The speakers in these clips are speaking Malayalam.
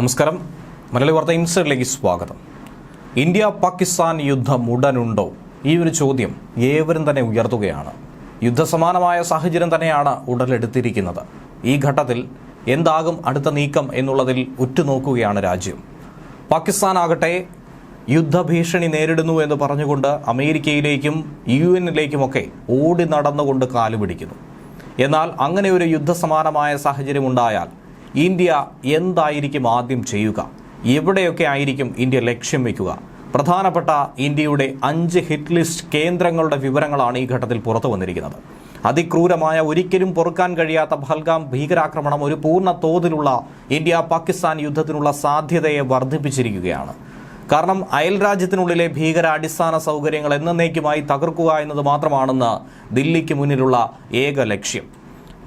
നമസ്കാരം. മലയാളി വാർത്ത ഇൻസൈഡിലേക്ക് സ്വാഗതം. ഇന്ത്യ പാകിസ്ഥാൻ യുദ്ധം ഉടനുണ്ടോ? ഈ ഒരു ചോദ്യം ഏവരും തന്നെ ഉയർത്തുകയാണ്. യുദ്ധസമാനമായ സാഹചര്യം തന്നെയാണ് ഉടലെടുത്തിരിക്കുന്നത്. ഈ ഘട്ടത്തിൽ എന്താകും അടുത്ത നീക്കം എന്നുള്ളതിൽ ഉറ്റുനോക്കുകയാണ് രാജ്യം. പാകിസ്ഥാൻ ആകട്ടെ യുദ്ധഭീഷണി നേരിടുന്നു എന്ന് പറഞ്ഞുകൊണ്ട് അമേരിക്കയിലേക്കും യു എന്നിലേക്കുമൊക്കെ ഓടി നടന്നുകൊണ്ട് കാലുപിടിക്കുന്നു. എന്നാൽ അങ്ങനെ ഒരു യുദ്ധസമാനമായ സാഹചര്യം ഉണ്ടായാൽ ഇന്ത്യ എന്തായിരിക്കും ആദ്യം ചെയ്യുക? എവിടെയൊക്കെ ആയിരിക്കും ഇന്ത്യ ലക്ഷ്യം വയ്ക്കുക പ്രധാനപ്പെട്ട ഇന്ത്യയുടെ അഞ്ച് ഹിറ്റ് ലിസ്റ്റ് കേന്ദ്രങ്ങളുടെ വിവരങ്ങളാണ് ഈ ഘട്ടത്തിൽ പുറത്തു വന്നിരിക്കുന്നത്. അതിക്രൂരമായ ഒരിക്കലും പൊറുക്കാൻ കഴിയാത്ത പഹൽഗാം ഭീകരാക്രമണം ഒരു പൂർണ തോതിലുള്ള ഇന്ത്യ പാകിസ്ഥാൻ യുദ്ധത്തിനുള്ള സാധ്യതയെ വർദ്ധിപ്പിച്ചിരിക്കുകയാണ്. കാരണം അയൽരാജ്യത്തിനുള്ളിലെ ഭീകര അടിസ്ഥാന സൗകര്യങ്ങൾ എന്നേക്കുമായി തകർക്കുക എന്നത് മാത്രമാണെന്ന് ദില്ലിക്ക് മുന്നിലുള്ള ഏക ലക്ഷ്യം.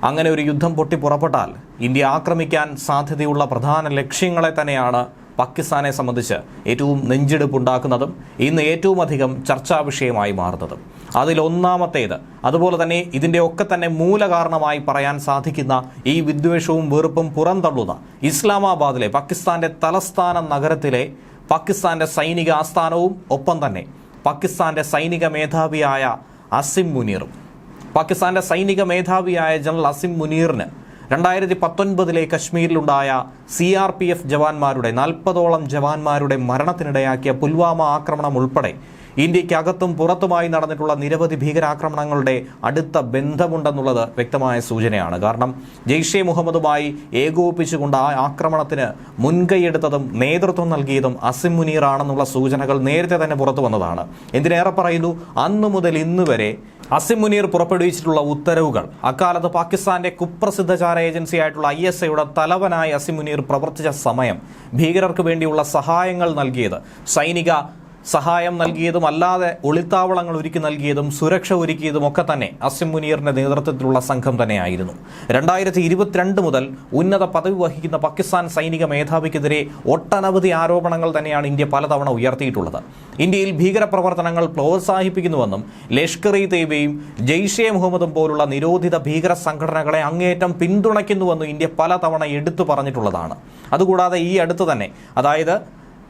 അങ്ങനെ ഒരു യുദ്ധം പൊട്ടി പുറപ്പെട്ടാൽ ഇന്ത്യ ആക്രമിക്കാൻ സാധ്യതയുള്ള പ്രധാന ലക്ഷ്യങ്ങളെ തന്നെയാണ് പാകിസ്ഥാനെ സംബന്ധിച്ച് ഏറ്റവും നെഞ്ചെടുപ്പുണ്ടാക്കുന്നതും ഇന്ന് ഏറ്റവും അധികം ചർച്ചാ വിഷയമായി മാറുന്നതും. അതിലൊന്നാമത്തേത് അതുപോലെ തന്നെ ഇതിന്റെ ഒക്കെ തന്നെ മൂലകാരണമായി പറയാൻ സാധിക്കുന്ന ഈ വിദ്വേഷവും വെറുപ്പും പുറന്തള്ളുന്ന ഇസ്ലാമാബാദിലെ പാകിസ്ഥാന്റെ തലസ്ഥാന നഗരത്തിലെ പാകിസ്ഥാന്റെ സൈനിക ആസ്ഥാനവും ഒപ്പം തന്നെ പാകിസ്ഥാന്റെ സൈനിക മേധാവിയായ അസിം മുനീറും. പാകിസ്ഥാന്റെ സൈനിക മേധാവിയായ ജനറൽ അസിം മുനീറിന് രണ്ടായിരത്തി പത്തൊൻപതിലെ കശ്മീരിലുണ്ടായ സി ആർ പി എഫ് ജവാന്മാരുടെ നാൽപ്പതോളം ജവാന്മാരുടെ മരണത്തിനിടയാക്കിയ പുൽവാമ ആക്രമണം ഉൾപ്പെടെ ഇന്ത്യക്കകത്തും പുറത്തുമായി നടന്നിട്ടുള്ള നിരവധി ഭീകരാക്രമണങ്ങളുടെ അടുത്ത ബന്ധമുണ്ടെന്നുള്ളത് വ്യക്തമായ സൂചനയാണ്. കാരണം ജെയ്ഷെ മുഹമ്മദുമായി ഏകോപിപ്പിച്ചുകൊണ്ട് ആ ആക്രമണത്തിന് മുൻകൈയെടുത്തതും നേതൃത്വം നൽകിയതും അസിം മുനീറാണെന്നുള്ള സൂചനകൾ നേരത്തെ തന്നെ പുറത്തു വന്നതാണ്. എന്തിനേറെ പറയുന്നു? അന്നു മുതൽ ഇന്ന് വരെ അസിം മുനീർ പുറപ്പെടുവിച്ചിട്ടുള്ള ഉത്തരവുകൾ അക്കാലത്ത് പാകിസ്ഥാന്റെ കുപ്രസിദ്ധ ചാര ഏജൻസി ആയിട്ടുള്ള ഐ എസ് ഐയുടെ തലവനായി അസിം മുനീർ പ്രവർത്തിച്ച സമയം ഭീകരർക്ക് വേണ്ടിയുള്ള സഹായങ്ങൾ നൽകിയത് സൈനിക സഹായം നൽകിയതും അല്ലാതെ ഒളിത്താവളങ്ങൾ ഒരുക്കി നൽകിയതും സുരക്ഷ ഒരുക്കിയതും ഒക്കെ തന്നെ അസിം മുനീറിന്റെ നേതൃത്വത്തിലുള്ള സംഘം തന്നെയായിരുന്നു. രണ്ടായിരത്തി ഇരുപത്തിരണ്ട് മുതൽ ഉന്നത പദവി വഹിക്കുന്ന പാകിസ്ഥാൻ സൈനിക മേധാവിക്കെതിരെ ഒട്ടനവധി ആരോപണങ്ങൾ തന്നെയാണ് ഇന്ത്യ പലതവണ ഉയർത്തിയിട്ടുള്ളത്. ഇന്ത്യയിൽ ഭീകരപ്രവർത്തനങ്ങൾ പ്രോത്സാഹിപ്പിക്കുന്നുവെന്നും ലഷ്കർ ഇ തേബയും ജെയ്ഷെ മുഹമ്മദും പോലുള്ള നിരോധിത ഭീകര സംഘടനകളെ അങ്ങേയറ്റം പിന്തുണയ്ക്കുന്നുവെന്നും ഇന്ത്യ പലതവണ എടുത്തു പറഞ്ഞിട്ടുള്ളതാണ്. അതുകൂടാതെ ഈ അടുത്ത് തന്നെ അതായത്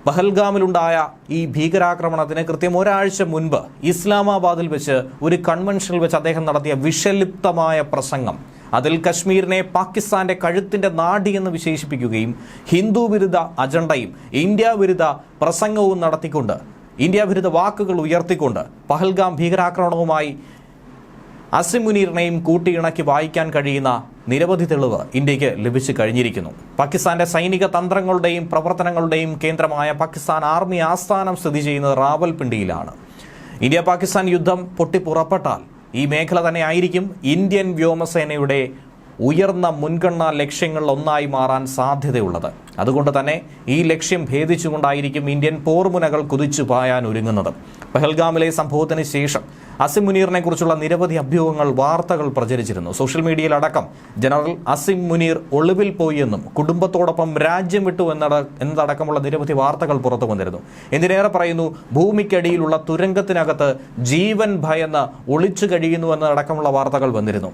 പഹൽഗാമിലുണ്ടായ ഈ ഭീകരാക്രമണത്തിന് കൃത്യം ഒരാഴ്ച മുൻപ് ഇസ്ലാമാബാദിൽ വെച്ച് ഒരു കൺവെൻഷനിൽ വെച്ച് അദ്ദേഹം നടത്തിയ വിഷലിപ്തമായ പ്രസംഗം. അതിൽ കശ്മീരിനെ പാകിസ്ഥാന്റെ കഴുത്തിന്റെ നാടി എന്ന് വിശേഷിപ്പിക്കുകയും ഹിന്ദു വിരുദ്ധ അജണ്ടയും ഇന്ത്യ വിരുദ്ധ പ്രസംഗവും നടത്തിക്കൊണ്ട് ഇന്ത്യ വിരുദ്ധ വാക്കുകൾ ഉയർത്തിക്കൊണ്ട് പഹൽഗാം ഭീകരാക്രമണവുമായി അസിമുനീറിനെയും കൂട്ടിയിണക്കി വായിക്കാൻ കഴിയുന്ന നിരവധി തെളിവ് ഇന്ത്യയ്ക്ക് ലഭിച്ചു കഴിഞ്ഞിരിക്കുന്നു. പാകിസ്ഥാന്റെ സൈനിക തന്ത്രങ്ങളുടെയും പ്രവർത്തനങ്ങളുടെയും കേന്ദ്രമായ പാകിസ്ഥാൻ ആർമി ആസ്ഥാനം സ്ഥിതി ചെയ്യുന്നത് റാവൽപിണ്ടിയിലാണ്. ഇന്ത്യ പാകിസ്ഥാൻ യുദ്ധം പൊട്ടിപ്പുറപ്പെട്ടാൽ ഈ മേഖല തന്നെയായിരിക്കും ഇന്ത്യൻ വ്യോമസേനയുടെ ഉയർന്ന മുൻഗണനാ ലക്ഷ്യങ്ങളിൽ ഒന്നായി മാറാൻ സാധ്യതയുള്ളത്. അതുകൊണ്ട് തന്നെ ഈ ലക്ഷ്യം ഭേദിച്ചുകൊണ്ടായിരിക്കും ഇന്ത്യൻ പോർമുനകൾ കുതിച്ചു പായാൻ ഒരുങ്ങുന്നത്. പെഹൽഗാമിലെ സംഭവത്തിന് ശേഷം അസിം മുനീറിനെ കുറിച്ചുള്ള നിരവധി അഭ്യൂഹങ്ങൾ വാർത്തകൾ പ്രചരിച്ചിരുന്നു. സോഷ്യൽ മീഡിയയിലടക്കം ജനറൽ അസിം മുനീർ ഒളിവിൽ പോയി എന്നും കുടുംബത്തോടൊപ്പം രാജ്യം വിട്ടു എന്നട എന്നതടക്കമുള്ള നിരവധി വാർത്തകൾ പുറത്തു വന്നിരുന്നു. എന്തിനേറെ പറയുന്നു ഭൂമിക്കടിയിലുള്ള തുരങ്കത്തിനകത്ത് ജീവൻ ഭയന്ന് ഒളിച്ചു കഴിയുന്നു എന്നതടക്കമുള്ള വാർത്തകൾ വന്നിരുന്നു.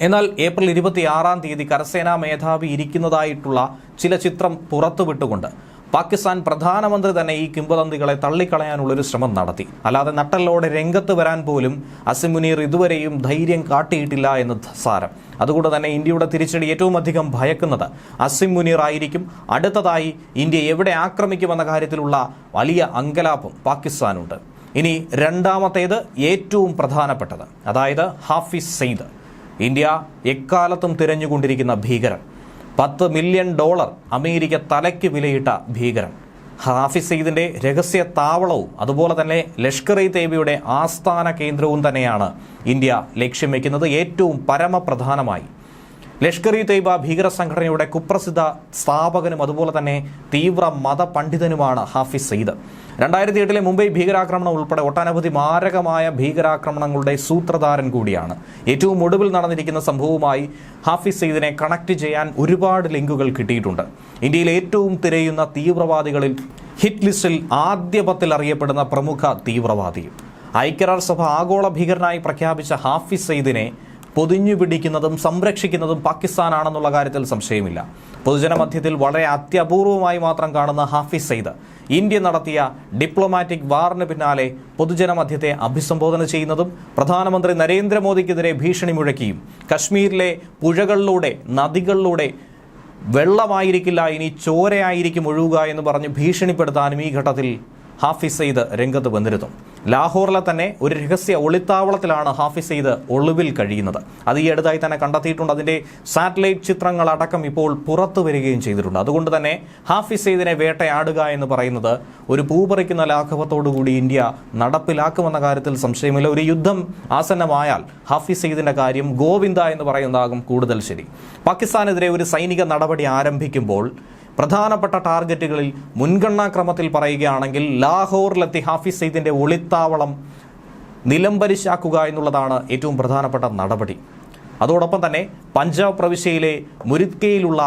എന്നാൽ ഏപ്രിൽ ഇരുപത്തിയാറാം തീയതി കരസേനാ മേധാവി ഇരിക്കുന്നതായിട്ടുള്ള ചില ചിത്രം പുറത്തുവിട്ടുകൊണ്ട് പാകിസ്ഥാൻ പ്രധാനമന്ത്രി തന്നെ ഈ കിംവദന്തികളെ തള്ളിക്കളയാനുള്ളൊരു ശ്രമം നടത്തി. അല്ലാതെ നട്ടലോടെ രംഗത്ത് വരാൻ പോലും അസിമുനീർ ഇതുവരെയും ധൈര്യം കാട്ടിയിട്ടില്ല എന്ന് സാരം അതുകൊണ്ട് തന്നെ ഇന്ത്യയുടെ തിരിച്ചടി ഏറ്റവും അധികം ഭയക്കുന്നത് അസിം മുനീർ ആയിരിക്കും. അടുത്തതായി ഇന്ത്യ എവിടെ ആക്രമിക്കുമെന്ന കാര്യത്തിലുള്ള വലിയ അങ്കലാപം പാകിസ്ഥാനുണ്ട്. ഇനി രണ്ടാമത്തേത് ഏറ്റവും പ്രധാനപ്പെട്ടത്. അതായത് ഹാഫിസ് സെയ്ദ്. ഇന്ത്യ എക്കാലത്തും തിരഞ്ഞുകൊണ്ടിരിക്കുന്ന ഭീകരൻ. പത്ത് മില്യൺ ഡോളർ അമേരിക്ക തലയ്ക്ക് വിലയിട്ട ഭീകരൻ. ഹാഫിസ് സെയ്ദിന്റെ രഹസ്യ താവളവും അതുപോലെ തന്നെ ലഷ്കർ ഇ തേബിയുടെ ആസ്ഥാന കേന്ദ്രവും തന്നെയാണ് ഇന്ത്യ ലക്ഷ്യം വയ്ക്കുന്നത് ഏറ്റവും പരമപ്രധാനമായി. ലഷ്കർ ഇ തൈബ ഭീകര സംഘടനയുടെ കുപ്രസിദ്ധ സ്ഥാപകനും അതുപോലെ തന്നെ തീവ്ര മതപണ്ഡിതനുമാണ് ഹാഫിസ് സെയ്ദ് രണ്ടായിരത്തി എട്ടിലെ മുംബൈ ഭീകരാക്രമണം ഉൾപ്പെടെ ഒട്ടനവധി മാരകമായ ഭീകരാക്രമണങ്ങളുടെ സൂത്രധാരൻ കൂടിയാണ്. ഏറ്റവും ഒടുവിൽ നടന്നിരിക്കുന്ന സംഭവവുമായി ഹാഫിസ് സെയ്ദിനെ കണക്ട് ചെയ്യാൻ ഒരുപാട് ലിങ്കുകൾ കിട്ടിയിട്ടുണ്ട്. ഇന്ത്യയിൽ ഏറ്റവും തിരയുന്ന തീവ്രവാദികളിൽ ഹിറ്റ് ലിസ്റ്റിൽ ആദ്യ പത്തിൽ അറിയപ്പെടുന്ന പ്രമുഖ തീവ്രവാദിയും ഐക്യരാഷ്ട്രസഭ ആഗോള ഭീകരനായി പ്രഖ്യാപിച്ച ഹാഫിസ് സെയ്ദിനെ പൊതിഞ്ഞു പിടിക്കുന്നതും സംരക്ഷിക്കുന്നതും പാകിസ്ഥാനാണെന്നുള്ള കാര്യത്തിൽ സംശയമില്ല. പൊതുജനമധ്യത്തിൽ വളരെ അത്യപൂർവമായി മാത്രം കാണുന്ന ഹാഫിസ് സെയ്ദ്. ഇന്ത്യ നടത്തിയ ഡിപ്ലോമാറ്റിക് വാറിന് പിന്നാലെ പൊതുജനമധ്യത്തെ അഭിസംബോധന ചെയ്യുന്നതും പ്രധാനമന്ത്രി നരേന്ദ്രമോദിക്കെതിരെ ഭീഷണി മുഴക്കിയും. കശ്മീരിലെ പുഴകളിലൂടെ നദികളിലൂടെ വെള്ളമായിരിക്കില്ല ഇനി ചോരയായിരിക്കും ഒഴുകുക എന്ന് പറഞ്ഞ് ഭീഷണിപ്പെടുത്താനും ഈ ഘട്ടത്തിൽ ഹാഫിസ് സെയ്ദ് രംഗത്ത് വന്നിരുന്നു. ലാഹോറിലെ തന്നെ ഒരു രഹസ്യ ഒളിത്താവളത്തിലാണ് ഹാഫിസ് സെയ്ദ് ഒളിവിൽ കഴിയുന്നത്. അത് ഈ അടുത്തായി തന്നെ കണ്ടെത്തിയിട്ടുണ്ട്. അതിന്റെ സാറ്റലൈറ്റ് ചിത്രങ്ങൾ അടക്കം ഇപ്പോൾ പുറത്തു വരികയും ചെയ്തിട്ടുണ്ട്. അതുകൊണ്ട് തന്നെ ഹാഫിസ് സെയ്ദിനെ വേട്ടയാടുക എന്ന് പറയുന്നത് ഒരു പൂപറിക്കുന്ന ലാഘവത്തോടുകൂടി ഇന്ത്യ നടപ്പിലാക്കുമെന്ന കാര്യത്തിൽ സംശയമില്ല. ഒരു യുദ്ധം ആസന്നമായാൽ ഹാഫിസ് സെയ്ദിന്റെ കാര്യം ഗോവിന്ദ എന്ന് പറയുന്നതാകും കൂടുതൽ ശരി. പാകിസ്ഥാനെതിരെ ഒരു സൈനിക നടപടി ആരംഭിക്കുമ്പോൾ പ്രധാനപ്പെട്ട ടാർഗറ്റുകളിൽ മുൻഗണനാക്രമത്തിൽ പറയുകയാണെങ്കിൽ ലാഹോറിലെത്തി ഹാഫിസ് സെയ്ദിന്റെ ഒളിത്താവളം നിലംപരിശാക്കുക എന്നുള്ളതാണ് ഏറ്റവും പ്രധാനപ്പെട്ട നടപടി. അതോടൊപ്പം തന്നെ പഞ്ചാബ് പ്രവിശ്യയിലെ മുരിത്കയിലുള്ള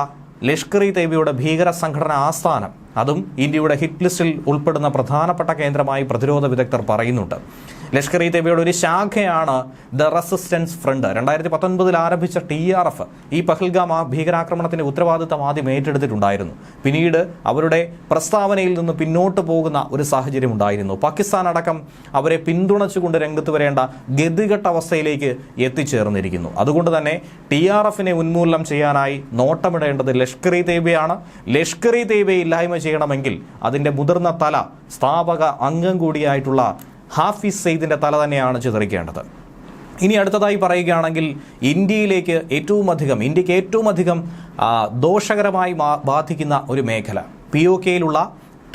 ലഷ്കർ ഇ തൈബയുടെ ഭീകര സംഘടന ആസ്ഥാനം അതും ഇന്ത്യയുടെ ഹിറ്റ് ലിസ്റ്റിൽ ഉൾപ്പെടുന്ന പ്രധാനപ്പെട്ട കേന്ദ്രമായി പ്രതിരോധ വിദഗ്ധർ പറയുന്നുണ്ട്. ലഷ്കർ ഇ തൈബയുടെ ഒരു ശാഖയാണ് ദ റെസിസ്റ്റൻസ് ഫ്രണ്ട്. രണ്ടായിരത്തി പത്തൊൻപതിൽ ആരംഭിച്ച ടി ആർ എഫ് ഈ പഹൽഗാം ആ ഭീകരാക്രമണത്തിന്റെ ഉത്തരവാദിത്തം ആദ്യം ഏറ്റെടുത്തിട്ടുണ്ടായിരുന്നു. പിന്നീട് അവരുടെ പ്രസ്താവനയിൽ നിന്ന് പിന്നോട്ട് പോകുന്ന ഒരു സാഹചര്യം ഉണ്ടായിരുന്നു. പാകിസ്ഥാൻ അടക്കം അവരെ പിന്തുണച്ചുകൊണ്ട് രംഗത്ത് വരേണ്ട ഗതികെട്ട അവസ്ഥയിലേക്ക് എത്തിച്ചേർന്നിരിക്കുന്നു. അതുകൊണ്ട് തന്നെ ടി ആർ എഫിനെ ഉന്മൂലനം ചെയ്യാനായി നോട്ടമിടേണ്ടത് ലഷ്കർ ഇ തെയ്ബയാണ് ലഷ്കർ ഇ തൈബയെ ഇല്ലായ്മ ചെയ്യണമെങ്കിൽ അതിന്റെ മുതിർന്ന തല സ്ഥാപക അംഗം കൂടിയായിട്ടുള്ള ഹാഫിസ് സെയ്ദിന്റെ തല തന്നെയാണ് ചിതറിക്കേണ്ടത്. ഇനി അടുത്തതായി പറയുകയാണെങ്കിൽ ഇന്ത്യയിലേക്ക് ഏറ്റവും അധികം ഇന്ത്യയ്ക്ക് ഏറ്റവും അധികം ദോഷകരമായി ബാധിക്കുന്ന ഒരു മേഖല പി ഒ കെയിലുള്ള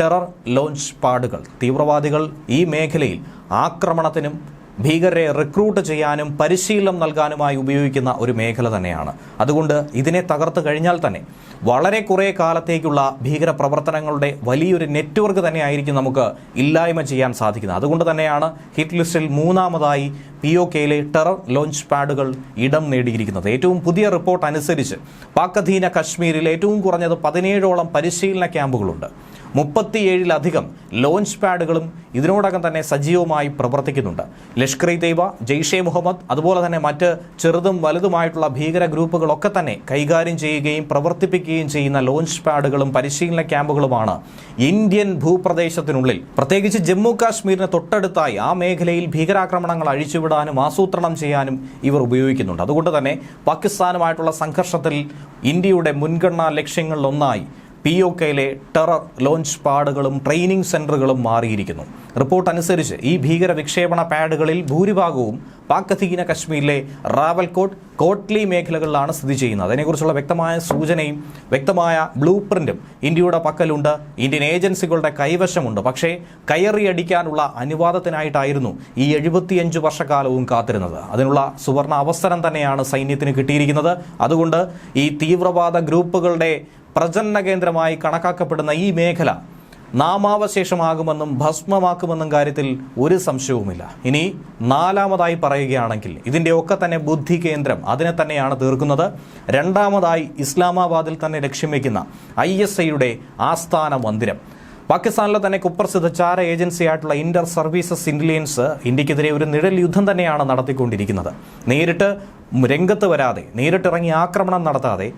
ടെറർ ലോഞ്ച് പാഡുകൾ. തീവ്രവാദികൾ ഈ മേഖലയിൽ ആക്രമണത്തിനും ഭീകരരെ റിക്രൂട്ട് ചെയ്യാനും പരിശീലനം നൽകാനുമായി ഉപയോഗിക്കുന്ന ഒരു മേഖല തന്നെയാണ്. അതുകൊണ്ട് ഇതിനെ തകർത്ത് കഴിഞ്ഞാൽ തന്നെ വളരെ കുറേ കാലത്തേക്കുള്ള ഭീകര പ്രവർത്തനങ്ങളുടെ വലിയൊരു നെറ്റ്വർക്ക് തന്നെയായിരിക്കും നമുക്ക് ഇല്ലായ്മ ചെയ്യാൻ സാധിക്കുന്നത്. അതുകൊണ്ട് തന്നെയാണ് ഹിറ്റ് ലിസ്റ്റിൽ മൂന്നാമതായി പി ഒ കെയിലെ ടെറർ ലോഞ്ച് പാഡുകൾ ഇടം നേടിയിരിക്കുന്നത്. ഏറ്റവും പുതിയ റിപ്പോർട്ട് അനുസരിച്ച് പാക്കധീന കശ്മീരിൽ ഏറ്റവും കുറഞ്ഞത് പതിനേഴോളം പരിശീലന ക്യാമ്പുകളുണ്ട്. മുപ്പത്തിയേഴിലധികം ലോഞ്ച് പാഡുകളും ഇതിനോടകം തന്നെ സജീവമായി പ്രവർത്തിക്കുന്നുണ്ട്. ലഷ്കർ ഇ തൈബ ജെയ്ഷെ മുഹമ്മദ് അതുപോലെ തന്നെ മറ്റ് ചെറുതും വലുതുമായിട്ടുള്ള ഭീകര ഗ്രൂപ്പുകളൊക്കെ തന്നെ കൈകാര്യം ചെയ്യുകയും പ്രവർത്തിപ്പിക്കുകയും ചെയ്യുന്ന ലോഞ്ച് പാഡുകളും പരിശീലന ക്യാമ്പുകളുമാണ് ഇന്ത്യൻ ഭൂപ്രദേശത്തിനുള്ളിൽ. പ്രത്യേകിച്ച് ജമ്മു കാശ്മീരിന് തൊട്ടടുത്തായി ആ മേഖലയിൽ ഭീകരാക്രമണങ്ങൾ അഴിച്ചുവിടാനും ആസൂത്രണം ചെയ്യാനും ഇവർ ഉപയോഗിക്കുന്നുണ്ട്. അതുകൊണ്ട് തന്നെ പാകിസ്ഥാനുമായിട്ടുള്ള സംഘർഷത്തിൽ ഇന്ത്യയുടെ മുൻഗണനാ ലക്ഷ്യങ്ങളിലൊന്നായി പി ഒ കെയിലെ ടെറർ ലോഞ്ച് പാഡുകളും ട്രെയിനിങ് സെന്ററുകളും മാറിയിരിക്കുന്നു. റിപ്പോർട്ട് അനുസരിച്ച് ഈ ഭീകര വിക്ഷേപണ പാഡുകളിൽ ഭൂരിഭാഗവും പാക് അധീന കശ്മീരിലെ റാവൽകോട്ട് കോട്ട്ലി മേഖലകളിലാണ് സ്ഥിതി ചെയ്യുന്നത്. അതിനെക്കുറിച്ചുള്ള വ്യക്തമായ സൂചനയും വ്യക്തമായ ബ്ലൂ പ്രിന്റും ഇന്ത്യയുടെ പക്കലുണ്ട്. ഇന്ത്യൻ ഏജൻസികളുടെ കൈവശമുണ്ട്. പക്ഷേ കയറിയടിക്കാനുള്ള അനുവാദത്തിനായിട്ടായിരുന്നു ഈ എഴുപത്തിയഞ്ച് വർഷക്കാലവും കാത്തിരുന്നത്. അതിനുള്ള സുവർണ അവസരം തന്നെയാണ് സൈന്യത്തിന് കിട്ടിയിരിക്കുന്നത്. അതുകൊണ്ട് ഈ തീവ്രവാദ ഗ്രൂപ്പുകളുടെ പ്രജനന കേന്ദ്രമായി കണക്കാക്കപ്പെടുന്ന ഈ മേഖല നാമാവശേഷമാകുമെന്നും ഭസ്മമാക്കുമെന്നും കാര്യത്തിൽ ഒരു സംശയവുമില്ല. ഇനി നാലാമതായി പറയുകയാണെങ്കിൽ ഇതിന്റെ ഒക്കെ തന്നെ ബുദ്ധി കേന്ദ്രം അതിനെ തന്നെയാണ് തീർക്കുന്നത്. രണ്ടാമതായി ഇസ്ലാമാബാദിൽ തന്നെ ലക്ഷ്യം വയ്ക്കുന്ന ഐ എസ് ഐയുടെ ആസ്ഥാന മന്ദിരം. പാകിസ്ഥാനിലെ തന്നെ കുപ്രസിദ്ധ ചാര ഏജൻസിയായിട്ടുള്ള ഇന്റർ സർവീസസ് ഇന്റലിജൻസ് ഇന്ത്യക്കെതിരെ ഒരു നിഴൽ യുദ്ധം തന്നെയാണ് നടത്തിക്കൊണ്ടിരിക്കുന്നത്. നേരിട്ട് രംഗത്ത് വരാതെ നേരിട്ടിറങ്ങി ആക്രമണം നടത്താതെ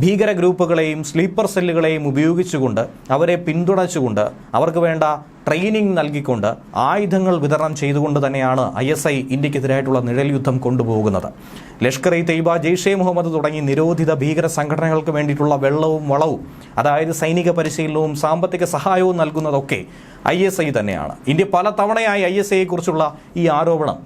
ഭീകര ഗ്രൂപ്പുകളെയും സ്ലീപ്പർ സെല്ലുകളെയും ഉപയോഗിച്ചുകൊണ്ട് അവരെ പിന്തുണച്ചുകൊണ്ട് അവർക്ക് വേണ്ട ട്രെയിനിങ് നൽകിക്കൊണ്ട് ആയുധങ്ങൾ വിതരണം ചെയ്തുകൊണ്ട് തന്നെയാണ് ഐ എസ് ഐ ഇന്ത്യക്കെതിരായിട്ടുള്ള നിഴൽ യുദ്ധം കൊണ്ടുപോകുന്നത്. ലഷ്കർ ഇ തെയ്ബ ജെയ്ഷെ മുഹമ്മദ് തുടങ്ങി നിരോധിത ഭീകര സംഘടനകൾക്ക് വേണ്ടിയിട്ടുള്ള വെള്ളവും വളവും അതായത് സൈനിക പരിശീലനവും സാമ്പത്തിക സഹായവും നൽകുന്നതൊക്കെ ഐ എസ് ഐ തന്നെയാണ്. ഇന്ത്യ പല തവണയായി ഐ എസ് ഐയെക്കുറിച്ചുള്ള ഈ ആരോപണം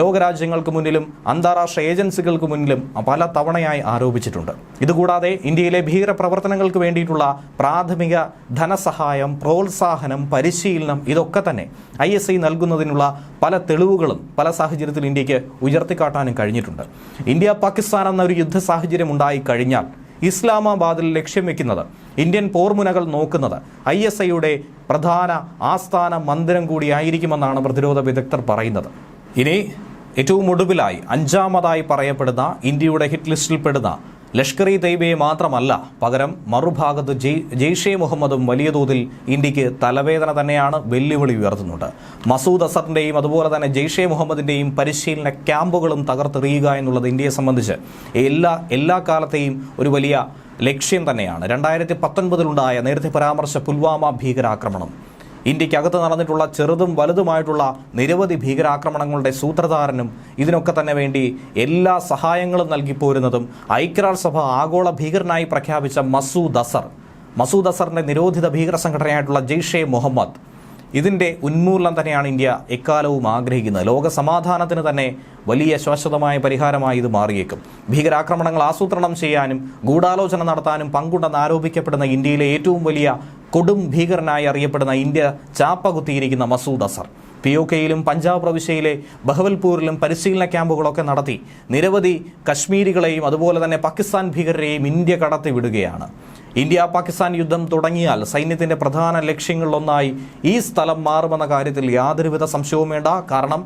ലോകരാജ്യങ്ങൾക്ക് മുന്നിലും അന്താരാഷ്ട്ര ഏജൻസികൾക്ക് മുന്നിലും പല തവണയായി ആരോപിച്ചിട്ടുണ്ട്. ഇതുകൂടാതെ ഇന്ത്യയിലെ ഭീകര പ്രവർത്തനങ്ങൾക്ക് വേണ്ടിയിട്ടുള്ള പ്രാഥമിക ധനസഹായം പ്രോത്സാഹനം പരിശീലനം ഇതൊക്കെ തന്നെ ഐ എസ് ഐ നൽകുന്നതിനുള്ള പല തെളിവുകളും പല സാഹചര്യത്തിൽ ഇന്ത്യയ്ക്ക് ഉയർത്തിക്കാട്ടാനും കഴിഞ്ഞിട്ടുണ്ട്. ഇന്ത്യ പാകിസ്ഥാൻ എന്ന ഒരു യുദ്ധ സാഹചര്യം ഉണ്ടായി കഴിഞ്ഞാൽ ഇസ്ലാമാബാദിൽ ലക്ഷ്യം വെക്കുന്നത് ഇന്ത്യൻ പോർമുനകൾ നോക്കുന്നത് ഐ എസ് ഐയുടെ പ്രധാന ആസ്ഥാന മന്ദിരം കൂടിയായിരിക്കുമെന്നാണ് പ്രതിരോധ വിദഗ്ധർ പറയുന്നത്. ഇനി ഏറ്റവും ഒടുവിലായി അഞ്ചാമതായി പറയപ്പെടുന്ന ഇന്ത്യയുടെ ഹിറ്റ് ലിസ്റ്റിൽപ്പെടുന്ന ലഷ്കർ ഇ തൈബയെ മാത്രമല്ല പകരം മറുഭാഗത്ത് ജെയ് ജെയ്ഷെ മുഹമ്മദും വലിയ തോതിൽ ഇന്ത്യയ്ക്ക് തലവേദന തന്നെയാണ് വെല്ലുവിളി ഉയർത്തുന്നുണ്ട്. മസൂദ് അസറിന്റെയും അതുപോലെ തന്നെ ജെയ്ഷെ മുഹമ്മദിന്റെയും പരിശീലന ക്യാമ്പുകളും തകർത്തെറിയുക എന്നുള്ളത് ഇന്ത്യയെ സംബന്ധിച്ച് എല്ലാ എല്ലാ കാലത്തെയും ഒരു വലിയ ലക്ഷ്യം തന്നെയാണ്. രണ്ടായിരത്തി പത്തൊൻപതിലുണ്ടായ നേരത്തെ പരാമർശ പുൽവാമ ഭീകരാക്രമണം ഇന്ത്യക്കകത്ത് നടന്നിട്ടുള്ള ചെറുതും വലുതുമായിട്ടുള്ള നിരവധി ഭീകരാക്രമണങ്ങളുടെ സൂത്രധാരനും ഇതിനൊക്കെ തന്നെ വേണ്ടി എല്ലാ സഹായങ്ങളും നൽകിപ്പോരുന്നതും ഐക്യരാഷ്ട്രസഭ ആഗോള ഭീകരനായി പ്രഖ്യാപിച്ച മസൂദ് അസർ. മസൂദ് അസറിന്റെ നിരോധിത ഭീകര സംഘടനയായിട്ടുള്ള ജെയ്ഷെ മുഹമ്മദ്. ഇതിന്റെ ഉന്മൂലനം തന്നെയാണ് ഇന്ത്യ എക്കാലവും ആഗ്രഹിക്കുന്നത്. ലോക സമാധാനത്തിന് തന്നെ വലിയ ശാശ്വതമായ പരിഹാരമായി ഇത് മാറിയേക്കും. ഭീകരാക്രമണങ്ങൾ ആസൂത്രണം ചെയ്യാനും ഗൂഢാലോചന നടത്താനും പങ്കുണ്ടെന്ന് ആരോപിക്കപ്പെടുന്ന ഇന്ത്യയിലെ ഏറ്റവും വലിയ കൊടും ഭീകരനായി അറിയപ്പെടുന്ന ഇന്ത്യ ചാപ്പകുത്തിയിരിക്കുന്ന മസൂദ് അസർ. പി ഒ കെയിലും പഞ്ചാബ് പ്രവിശ്യയിലെ ബഹവൽപൂരിലും പരിശീലന ക്യാമ്പുകളൊക്കെ നടത്തി നിരവധി കശ്മീരികളെയും അതുപോലെ തന്നെ പാകിസ്ഥാൻ ഭീകരരെയും ഇന്ത്യ കടത്തി വിടുകയാണ് ഇന്ത്യ പാകിസ്ഥാൻ യുദ്ധം തുടങ്ങിയാൽ സൈന്യത്തിന്റെ പ്രധാന ലക്ഷ്യങ്ങളിലൊന്നായി ഈ സ്ഥലം മാറുമെന്ന കാര്യത്തിൽ യാതൊരുവിധ സംശയവും വേണ്ട. കാരണം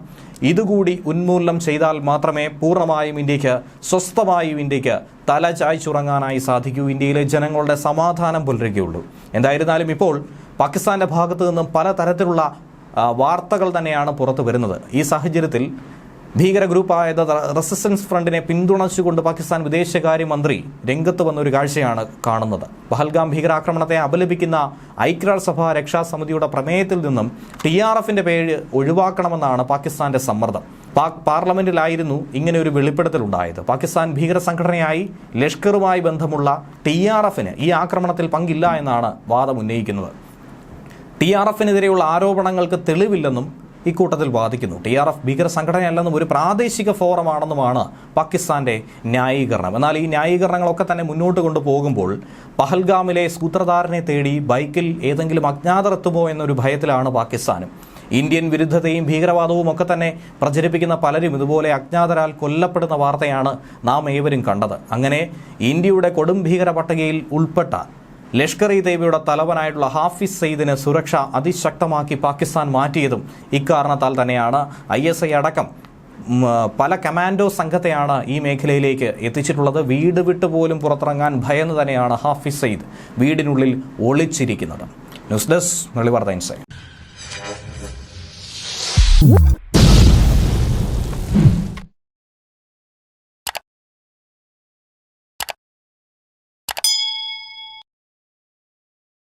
ഇതുകൂടി ഉന്മൂലനം ചെയ്താൽ മാത്രമേ പൂർണമായും ഇന്ത്യയ്ക്ക് സ്വസ്ഥമായും ഇന്ത്യയ്ക്ക് തല ചായ്ച്ചുറങ്ങാനായി സാധിക്കൂ. ഇന്ത്യയിലെ ജനങ്ങളുടെ സമാധാനം പുലരുകയുള്ളൂ. എന്തായിരുന്നാലും ഇപ്പോൾ പാകിസ്ഥാന്റെ ഭാഗത്തു നിന്നും പലതരത്തിലുള്ള വാർത്തകൾ തന്നെയാണ് പുറത്തു വരുന്നത് ഈ സാഹചര്യത്തിൽ ഭീകര ഗ്രൂപ്പായ റെസിസ്റ്റൻസ് ഫ്രണ്ടിനെ പിന്തുണച്ചുകൊണ്ട് പാകിസ്ഥാൻ വിദേശകാര്യമന്ത്രി രംഗത്ത് വന്ന ഒരു കാഴ്ചയാണ് കാണുന്നത്. പഹൽഗാം ഭീകരാക്രമണത്തെ അപലപിക്കുന്ന ഐക്യരാഷ്ട്രസഭ രക്ഷാസമിതിയുടെ പ്രമേയത്തിൽ നിന്നും ടി ആർ എഫിന്റെ പേര് ഒഴിവാക്കണമെന്നാണ് പാകിസ്ഥാന്റെ സമ്മർദ്ദം. പാക് പാർലമെന്റിലായിരുന്നു ഇങ്ങനെ ഒരു വെളിപ്പെടുത്തലുണ്ടായത്. പാകിസ്ഥാൻ ഭീകര സംഘടനയായി ലഷ്കറുമായി ബന്ധമുള്ള ടി ആർ എഫിന് ഈ ആക്രമണത്തിൽ പങ്കില്ല എന്നാണ് വാദം ഉന്നയിക്കുന്നത്. ടി ആർ എഫിനെതിരെയുള്ള ആരോപണങ്ങൾക്ക് തെളിവില്ലെന്നും ഇക്കൂട്ടത്തിൽ വാദിക്കുന്നു. ടി ആർ എഫ് ഭീകര സംഘടനയല്ലെന്നും ഒരു പ്രാദേശിക ഫോറമാണെന്നുമാണ് പാകിസ്ഥാന്റെ ന്യായീകരണം. എന്നാൽ ഈ ന്യായീകരണങ്ങളൊക്കെ തന്നെ മുന്നോട്ട് കൊണ്ടുപോകുമ്പോൾ പഹൽഗാമിലെ സൂത്രധാരനെ തേടി ബൈക്കിൽ ഏതെങ്കിലും അജ്ഞാതർ എത്തുമോ എന്നൊരു ഭയത്തിലാണ് പാകിസ്ഥാനും. ഇന്ത്യൻ വിരുദ്ധതയും ഭീകരവാദവും ഒക്കെ തന്നെ പ്രചരിപ്പിക്കുന്ന പലരും ഇതുപോലെ അജ്ഞാതരാൽ കൊല്ലപ്പെടുന്ന വാർത്തയാണ് നാം ഏവരും കണ്ടത്. അങ്ങനെ ഇന്ത്യയുടെ കൊടും ഭീകര പട്ടികയിൽ ഉൾപ്പെട്ട ലഷ്കർ ഇ തൈബയുടെ തലവനായിട്ടുള്ള ഹാഫിസ് സയ്യിദിന് സുരക്ഷ അതിശക്തമാക്കി പാകിസ്ഥാൻ മാറ്റിയതും ഇക്കാരണത്താൽ തന്നെയാണ് ഐ എസ് ഐ അടക്കം പല കമാൻഡോ സംഘത്തെയാണ് ഈ മേഖലയിലേക്ക് എത്തിച്ചിട്ടുള്ളത്. വീട് വിട്ട് പോലും പുറത്തിറങ്ങാൻ ഭയന്ന് തന്നെയാണ് ഹാഫിസ് സയ്യിദ് വീടിനുള്ളിൽ ഒളിച്ചിരിക്കുന്നത്. News desk Murali insight